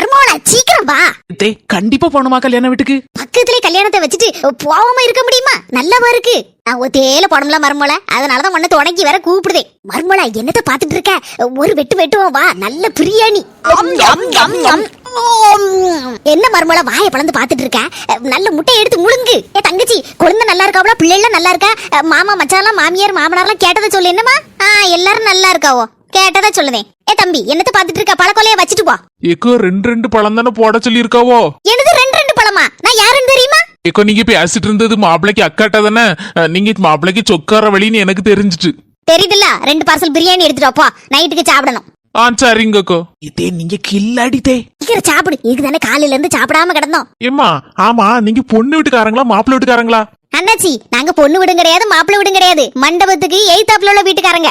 மர்மோல சீக்கிரம் வா. எத்தே கண்டிப்பா போகணுமா கல்யாண வீட்டுக்கு? பக்கத்திலே கல்யாணத்தை வச்சுட்டு போகாம இருக்க முடியுமா? நல்லவா இருக்கு. நான் ஒத்தேல போடணும்ல மர்மோல அதனாலதான் உன்னை தொடங்கி வேற கூப்பிடுதே. மர்மோல என்னத்த பாத்துட்டு இருக்க? ஒரு வெட்டு வெட்டுவோம் வா. நல்ல பிரியாணி. என்ன மர்மோல வாயை பழந்து பாத்துட்டு இருக்க? நல்ல முட்டையை எடுத்து முழுங்கு. ஏ தங்கச்சி குழந்தை நல்லா இருக்காவளா? பிள்ளைலாம் நல்லா இருக்கா? மாமா மச்சான்லாம் மாமியார் மாமனார்லாம் கேட்டதை சொல்லு என்னமா எல்லாரும் நல்லா இருக்காவோ? கேட்டதா சொல்லுதேன் ஏ தம்பி என்னத்த பாத்துட்டு இருக்க பழக்கொலைய வச்சுட்டு போ. ஏக்கோ ரெண்டு ரெண்டு பழம் தானே போட சொல்லியிருக்காவோ? எனது ரெண்டு ரெண்டு பழமா? நான் யாருன்னு தெரியுமா? ஏக்கோ நீங்க பேசிட்டு இருந்தது மாப்பிளைக்கு அக்காட்டா தானே? நீங்க மாப்பிளைக்கு சொக்கார வழின்னு எனக்கு தெரிஞ்சிட்டு தெரியுதுல்ல? ரெண்டு பார்சல் பிரியாணி எடுத்துட்டு போ நைட்டுக்கு சாப்பிடணும். ஆ சரிங்கக்கோ. இதே நீங்க கில்லாடித்தே சீக்கிரம் சாப்பிடு. இதுக்கு தானே காலையில இருந்து சாப்பிடாம கிடந்தோம். ஏம்மா ஆமா நீங்க பொண்ணு வீட்டுக்காரங்களா மாப்பிள்ளை வீட்டுக்காரங்களா? அண்ணாச்சி நாங்க பொண்ணு விடும் கிடையாது மாப்பிள்ளை விடும் கிடையாது. மண்டபத்துக்கு எய்தாப்புல உள்ள வீட்டுக்காரங்க.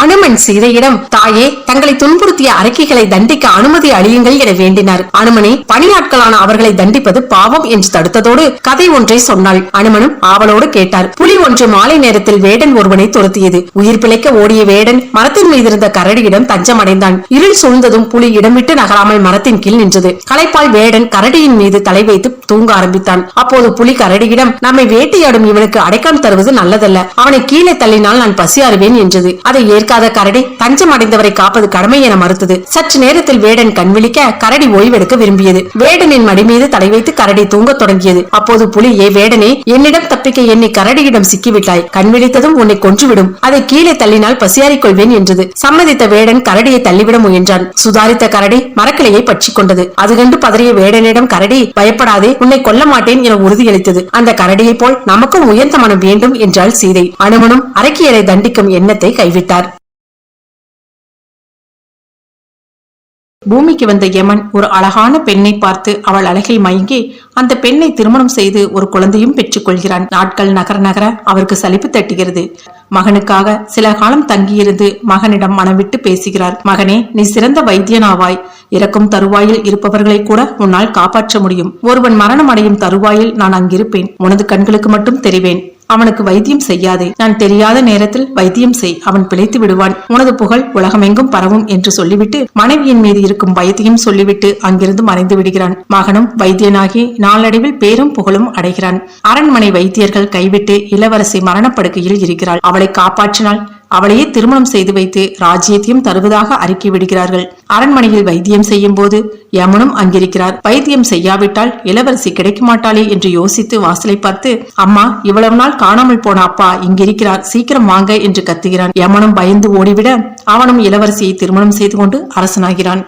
அனுமன் சீதையிடம் தாயே தங்களை துன்புறுத்திய அறிக்கைகளை தண்டிக்க அனுமதி அளியுங்கள் என வேண்டினார். அனுமனே பணியாட்களான அவர்களை தண்டிப்பது பாவம் என்று தடுத்ததோடு கதை ஒன்றை சொன்னாள். அனுமனும் ஆவலோடு கேட்டார். புலி ஒன்று மாலை நேரத்தில் வேடன் ஒருவனை துரத்தியது. உயிர் பிழைக்க ஓடிய வேடன் மரத்தின் மீதிருந்த கரடியிடம் தஞ்சம் அடைந்தான் இருள் சூழ்ந்ததும் புலி இடமிட்டு நகராமல் மரத்தின் கீழ் நின்றது. களைப்பால் வேடன் கரடியின் மீது தலை வைத்து தூங்க ஆரம்பித்தான். அப்போது புலி கரடியிடம் நம்மை வேட்டையாடும் இவனுக்கு அடைக்கம் தருவது நல்லதல்ல. அவனை கீழே தள்ளினால் நான் பசி என்றது. அதை ஏற்காத கரடி தஞ்சம் அடைந்தவரை காப்பது கடமை என மறுத்தது. சற்று நேரத்தில் வேடன் கண் விழிக்க கரடி ஓய்வெடுக்க விரும்பியது. வேடனின் மடி மீது தலை வைத்து கரடி தூங்கத் தொடங்கியது. அப்போது புலி ஏ வேடனே என்னிடம் தப்பிக்க எண்ணி கரடியிடம் சிக்கிவிட்டாய். கண் விழித்ததும் உன்னை கொன்றுவிடும். அதை கீழே தள்ளினால் பசியாறிக் கொள்வேன் என்றது. சம்மதித்த வேடன் கரடியை தள்ளிவிட முயன்றான். சுதாரித்த கரடி மரக்கிளையை பற்றி கொண்டது. அது கண்டு பதறிய வேடனிடம் கரடி பயப்படாதே உன்னை கொல்ல மாட்டேன் என உறுதியளித்தது. அந்த கரடியைப் போல் நமக்கும் உயர்ந்த மனம் வேண்டும் என்றாள் சீதை. அனுமனும் அரக்கியரை தண்டிக்கும் எண்ணத்தை கைவிட்டார். பூமிக்கு வந்த யமன் ஒரு அழகான பெண்ணை பார்த்து அவள் அழகில் மயங்கி அந்த பெண்ணை திருமணம் செய்து ஒரு குழந்தையும் பெற்றுக் கொள்கிறான் நாட்கள் நகர நகர அவருக்கு சலிப்பு தட்டுகிறது. மகனுக்காக சில காலம் தங்கியிருந்து மகனிடம் மனம் விட்டு பேசுகிறார். மகனே நீ சிறந்த வைத்தியனாவாய். இறக்கும் தருவாயில் இருப்பவர்களை கூட உன்னால் காப்பாற்ற முடியும். ஒருவன் மரணம் அடையும் தருவாயில் நான் அங்கிருப்பேன். உனது கண்களுக்கு மட்டும் தெரிவேன். அவனுக்கு வைத்தியம் செய்யாதே. நான் தெரியாத நேரத்தில் வைத்தியம் செய் அவன் பிழைத்து விடுவான். உனது புகழ் உலகமெங்கும் பரவும் என்று சொல்லிவிட்டு மனைவியின் மீது இருக்கும் பயத்தையும் சொல்லிவிட்டு அங்கிருந்து மறைந்து விடுகிறான். மகனும் வைத்தியனாகி நாளடைவில் பேரும் புகழும் அடைகிறான். அரண்மனை வைத்தியர்கள் கைவிட்டு இளவரசி மரணப்படுக்கையில் இருக்கிறாள். அவளை காப்பாற்றினால் அவளையே திருமணம் செய்து வைத்து ராஜ்யத்தையும் தருவதாக அறிக்கை விடுகிறார்கள். அரண்மனையில் வைத்தியம் செய்யும் போது யமனும் அங்கிருக்கிறார். வைத்தியம் செய்யாவிட்டால் இளவரசி கிடைக்க மாட்டாளே என்று யோசித்து வாசலை பார்த்து அம்மா இவ்வளவு நாள் காணாமல் போன அப்பா இங்கிருக்கிறார். சீக்கிரம் வாங்க என்று கத்துகிறான். யமனும் பயந்து ஓடிவிட அவனும் இளவரசியை திருமணம் செய்து கொண்டு அரசனாகிறான்.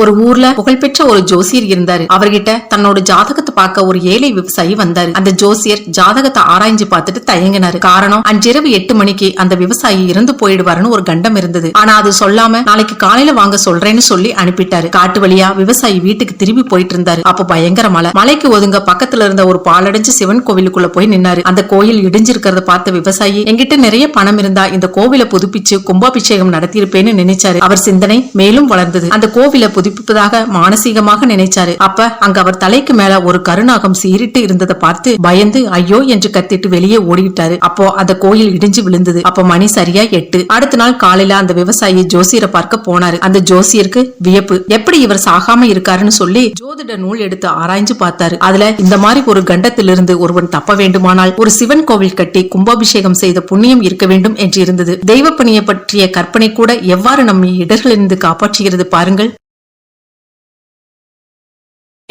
ஒரு ஊர்ல புகழ்பெற்ற ஒரு ஜோசியர் இருந்தாரு. அவர்கிட்ட தன்னோட ஜாதகத்தை பார்க்க ஒரு ஏழை விவசாயி வந்தாரு. அந்த ஜோசியர் ஜாதகத்தை ஆராய்ஞ்சு பார்த்துட்டு தயங்கினாரு. காரணம் அன்றிரவு எட்டு மணிக்கு அந்த விவசாயி இறந்து போயிடுவாருன்னு ஒரு கண்டம் இருந்தது. ஆனா அது சொல்லாம நாளைக்கு காலையில வாங்க சொல்றேன்னு சொல்லி அனுப்பிட்டாரு. காட்டு வழியா விவசாயி வீட்டுக்கு திரும்பி போயிட்டு இருந்தாரு. அப்ப பயங்கர மழை. மலைக்கு ஒதுங்க பக்கத்துல இருந்த ஒரு பாலடைஞ்சு சிவன் கோவிலுக்குள்ள போய் நின்னாரு. அந்த கோயில் இடிஞ்சிருக்கிறத பார்த்த விவசாயி என்கிட்ட நிறைய பணம் இருந்தா இந்த கோவிலை புதுப்பிச்சு கும்பாபிஷேகம் நடத்தியிருப்பேன்னு நினைச்சாரு. அவர் சிந்தனை மேலும் வளர்ந்தது. அந்த கோவிலை புதுப்பிப்பதாக மானசீகமாக நினைச்சாரு. அப்ப அங்க அவர் தலைக்கு மேல ஒரு கருணாகம் சீறிட்டு இருந்ததை பார்த்து பயந்து ஐயோ என்று கத்திட்டு வெளியே ஓடிவிட்டாரு. அப்போ அந்த கோயில் இடிஞ்சு விழுந்தது. அப்போ மணி சரியா எட்டு. அடுத்த நாள் காலையில அந்த விவசாயி ஜோசியரை பார்க்க போனாரு. அந்த ஜோசியருக்கு வியப்பு. எப்படி இவர் சாகாம இருக்காருன்னு சொல்லி ஜோதிட நூல் எடுத்து ஆராய்ஞ்சு பார்த்தாரு. அதுல இந்த மாதிரி ஒரு கண்டத்திலிருந்து ஒருவன் தப்ப வேண்டுமானால் ஒரு சிவன் கோவில் கட்டி கும்பாபிஷேகம் செய்த புண்ணியம் இருக்க வேண்டும் என்று இருந்தது. தெய்வப்பணியை பற்றிய கற்பனை கூட எவ்வாறு நம்மை இடர்களிலிருந்து காப்பாற்றுகிறது பாருங்கள்.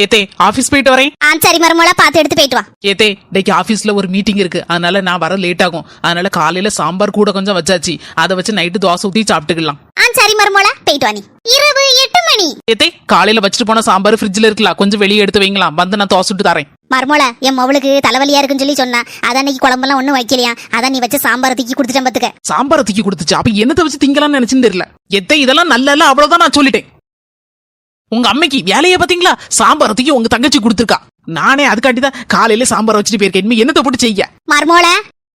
ஏத்தே ஆபீஸ் போயிட்டு வரேன். ஆ சரி மர்மோல பார்த்து எடுத்து போயிட்டு வா. ஏத்தே இன்னைக்கு ஆபீஸ்ல ஒரு மீட்டிங் இருக்கு. அதனால நான் வர லேட் ஆகும். அதனால காலையில சாம்பார் கூட கொஞ்சம் வச்சாச்சு. அதை வச்சு நைட்டு தோசை ஊத்தி சாப்பிட்டுக்கலாம். ஆ சரி மர்மோல போயிட்டு வா நீ. இரவு எட்டு மணி. ஏத்தே காலையில வச்சுட்டு போன சாம்பார் ஃப்ரிட்ஜ்ல இருக்கலாம். கொஞ்சம் வெளியே எடுத்து வைங்களா. வந்து நான் தோசை விட்டு தரேன். மர்மோல என் மவளுக்கு தலைவலியா இருக்குன்னு சொல்லி சொன்னா அதான் இன்னைக்கு குழம்பெல்லாம் ஒண்ணும் வைக்கலையா? அதான் நீ வச்ச சாம்பார் தூக்கி கொடுத்துட்டேன் பாத்துக்க. சாம்பாரை தூக்கி கொடுத்துச்சு? அப்ப என்னத்தை வச்சு திங்கலாம்னு நினைச்சுன்னு தெரியல. எத்தை இதெல்லாம் நல்ல இல்ல அவ்வளவுதான் நான் சொல்லிட்டேன். உங்க அம்மைக்கு வேலையை பாத்தீங்களா சாம்பாரை தூக்கி உங்க தங்கச்சி கொடுத்துருக்கா. நானே அதுக்காண்டி தான் காலையில சாம்பார் வச்சுட்டு போயிருக்கேன். இனிமே என்னத்தை போட்டு செய்ய? மர்மோல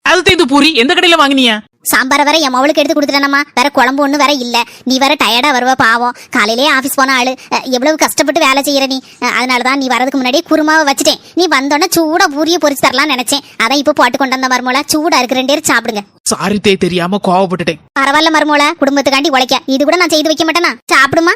அது இந்த பூரி. எந்த கடையில வாங்கினியா? சாம்பாரை வேற என் மவளுக்கு எடுத்து கொடுத்துட்டேனம்மா. வேற குழம்பு ஒண்ணு வேற இல்ல. நீ வேற டயர்டா வருவ பாவம். காலையிலேயே ஆபீஸ் போன ஆளு. எவ்வளவு கஷ்டப்பட்டு வேலை செய்யற நீ. அதனாலதான் நீ வரதுக்கு முன்னாடியே குருமாவை வச்சுட்டேன். நீ வந்தோடனே சூடா பூரிய பொரிச்சு தரலாம்னு நினைச்சேன். அதான் இப்போ போட்டு கொண்டு வந்த மருமோல சூடா இருக்கு. ரெண்டு பேரும் சாப்பிடுங்க. சாரி தே தெரியாம கோவப்பட்டுட்டேன். பரவாயில்ல மருமோல குடும்பத்துக்காண்டி உழைக்க. இது கூட நான் செய்து வைக்க மாட்டேனா? சாப்பிடுமா?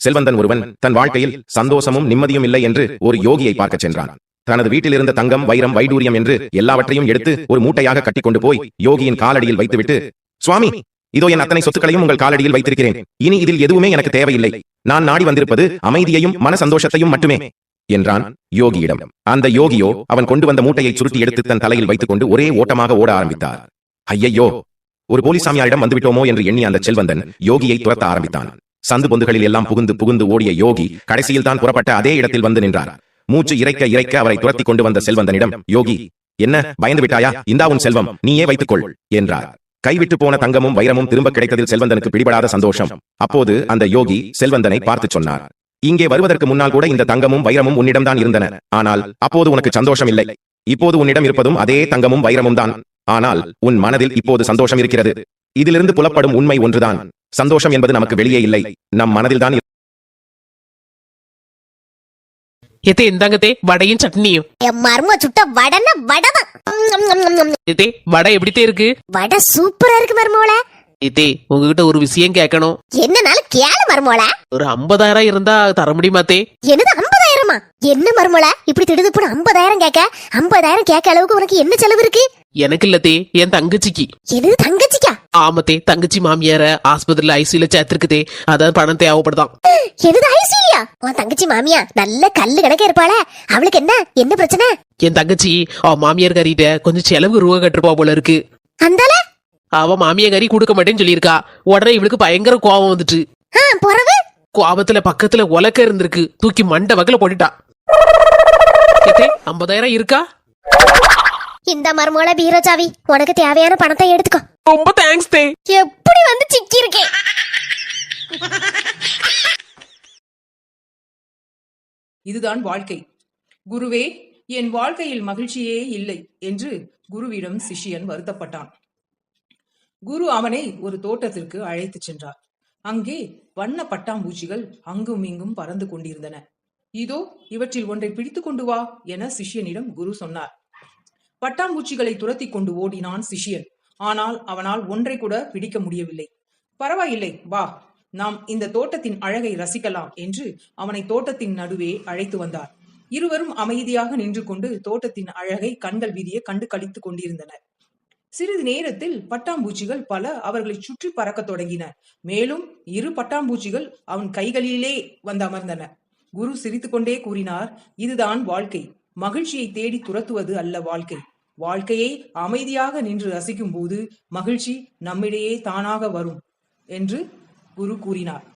செல்வந்தன் ஒருவன் தன் வாழ்க்கையில் சந்தோஷமும் நிம்மதியும் இல்லை என்று ஒரு யோகியை பார்க்கச் சென்றான். தனது வீட்டில் இருந்த தங்கம் வைரம் வைடூரியம் என்று எல்லாவற்றையும் எடுத்து ஒரு மூட்டையாக கட்டிக்கொண்டு போய் யோகியின் காலடியில் வைத்துவிட்டு சுவாமி இதோ என் அத்தனை சொத்துக்களையும் உங்கள் காலடியில் வைத்திருக்கிறேன். இனி இதில் எதுவுமே எனக்கு தேவையில்லை. நான் நாடி வந்திருப்பது அமைதியையும் மன சந்தோஷத்தையும் மட்டுமே என்றான் யோகியிடம். அந்த யோகியோ அவன் கொண்டு வந்த மூட்டையை சுருட்டி எடுத்து தன் தலையில் வைத்துக் கொண்டு ஒரே ஓட்டமாக ஓட ஆரம்பித்தார். ஐயையோ ஒரு போலீசாமியாரிடம் வந்துவிட்டோமோ? என்று எண்ணி அந்த செல்வந்தன் யோகியை துரத்த ஆரம்பித்தான். சந்து பொந்துகளில் எல்லாம் புகுந்து புகுந்து ஓடிய யோகி கடைசியில் தான் புறப்பட்ட அதே இடத்தில் வந்து நின்றார். மூச்சு இறைக்க இறைக்க அவரை துரத்தி கொண்டு வந்த செல்வந்தனிடம் யோகி என்ன பயந்து விட்டாயா? இந்தா உன் செல்வம் நீயே வைத்துக்கொள் என்றார். கைவிட்டு போன தங்கமும் வைரமும் திரும்ப கிடைத்ததில் செல்வந்தனுக்கு பிடிபடாத சந்தோஷம். அப்போது அந்த யோகி செல்வந்தனை பார்த்து சொன்னார். இங்கே வருவதற்கு முன்னால் கூட இந்த தங்கமும் வைரமும் உன்னிடம்தான் இருந்தன. ஆனால் அப்போது உனக்கு சந்தோஷம் இல்லை இப்போது உன்னிடம் இருப்பதும் அதே தங்கமும் வைரமும் தான். ஆனால் உன் மனதில் இப்போது சந்தோஷம் இருக்கிறது. இதிலிருந்து புலப்படும் உண்மை ஒன்றுதான். சந்தோஷம் என்பது நமக்கு வெளியே இல்லை. நம் மனதில்தான் எத்தே இந்தாங்கத்தே வடையும் சட்னியும். என் மரும சுட்ட வடன வடதான். எத்தே வடை எப்படித்தே இருக்கு? வடை சூப்பரா இருக்கு மருமோல எத்தே உங்ககிட்ட ஒரு விஷயம் கேட்கணும். என்னனாலும் கேளு மருமோல ஒரு ஐம்பதாயிரம் இருந்தா தர முடியுமாத்தே என்னது ஐம்பதாயிரமா? என்ன மருமோல இப்படி திடுதுப்புன்னு ஐம்பதாயிரம் கேட்க? ஐம்பதாயிரம் கேட்க அளவுக்கு உனக்கு என்ன செலவு இருக்கு? எனக்கு இல்லத்தே என் தங்கச்சிக்கு. என்னது தங்கச்சிக்கா? ஆமத்தே தங்கச்சி மாமியார ஆஸ்பத்திரியில ஐசியூல சேர்த்திருக்குதே. அதான் பணம் தேவைப்படுதான். என்னது ஐசிலியா உன் தங்கச்சி மாமியா நல்ல கல்லு கணக்க இருப்பாள. அவளுக்கு என்ன? என்ன பிரச்சனை? என் தங்கச்சி அவ மாமியார் கறிட்ட கொஞ்சம் செலவு ரூபா கட்டுருப்பா போல இருக்கு. அந்தால அவ மாமியார் கறி கொடுக்க மாட்டேன்னு சொல்லியிருக்கா. உடனே இவளுக்கு பயங்கர கோபம் வந்துட்டு. ஆ பொறவு? கோபத்துல பக்கத்துல உலக்க இருந்திருக்கு. தூக்கி மண்டை வகல போட்டுட்டா. ஐம்பதாயிரம் இருக்கா? இந்த மருமோல பீரோ சாவி உனக்கு தேவையான பணத்தை எடுத்துக்கோ. ரொம்ப தேங்க்ஸ் தே. எப்படி வந்து சிக்கி இருக்கேன் இதுதான் வாழ்க்கை. குருவே என் வாழ்க்கையில் மகிழ்ச்சியே இல்லை என்று குருவிடம் சிஷ்யன் வருத்தப்பட்டான். குரு அவனை ஒரு தோட்டத்திற்கு அழைத்துச் சென்றார். அங்கே வண்ண பட்டாம்பூச்சிகள் அங்கும் இங்கும் பறந்து கொண்டிருந்தன. இதோ இவற்றில் ஒன்றை பிடித்துக் கொண்டு வா என சிஷ்யனிடம் குரு சொன்னார். பட்டாம்பூச்சிகளை துரத்தி கொண்டு ஓடினான் சிஷ்யன். ஆனால் அவனால் ஒன்றை கூட பிடிக்க முடியவில்லை. பரவாயில்லை வா நாம் இந்த தோட்டத்தின் அழகை ரசிக்கலாம் என்று அவனை தோட்டத்தின் நடுவே அழைத்து வந்தார். இருவரும் அமைதியாக நின்று கொண்டு தோட்டத்தின் அழகை கண்கள் வீதிய கண்டு கழித்துக் கொண்டிருந்தனர். சிறிது நேரத்தில் பட்டாம்பூச்சிகள் பல அவர்களை சுற்றி பறக்கத் தொடங்கின. மேலும் இரு பட்டாம்பூச்சிகள் அவன் கைகளிலே வந்து அமர்ந்தன. குரு சிரித்துக்கொண்டே கூறினார் இதுதான் வாழ்க்கை. மகிழ்ச்சியை தேடி துரத்துவது அல்ல வாழ்க்கை. வாழ்க்கையை அமைதியாக நின்று ரசிக்கும் போது மகிழ்ச்சி நம்மிடையே தானாக வரும் என்று குரு கூறினார்.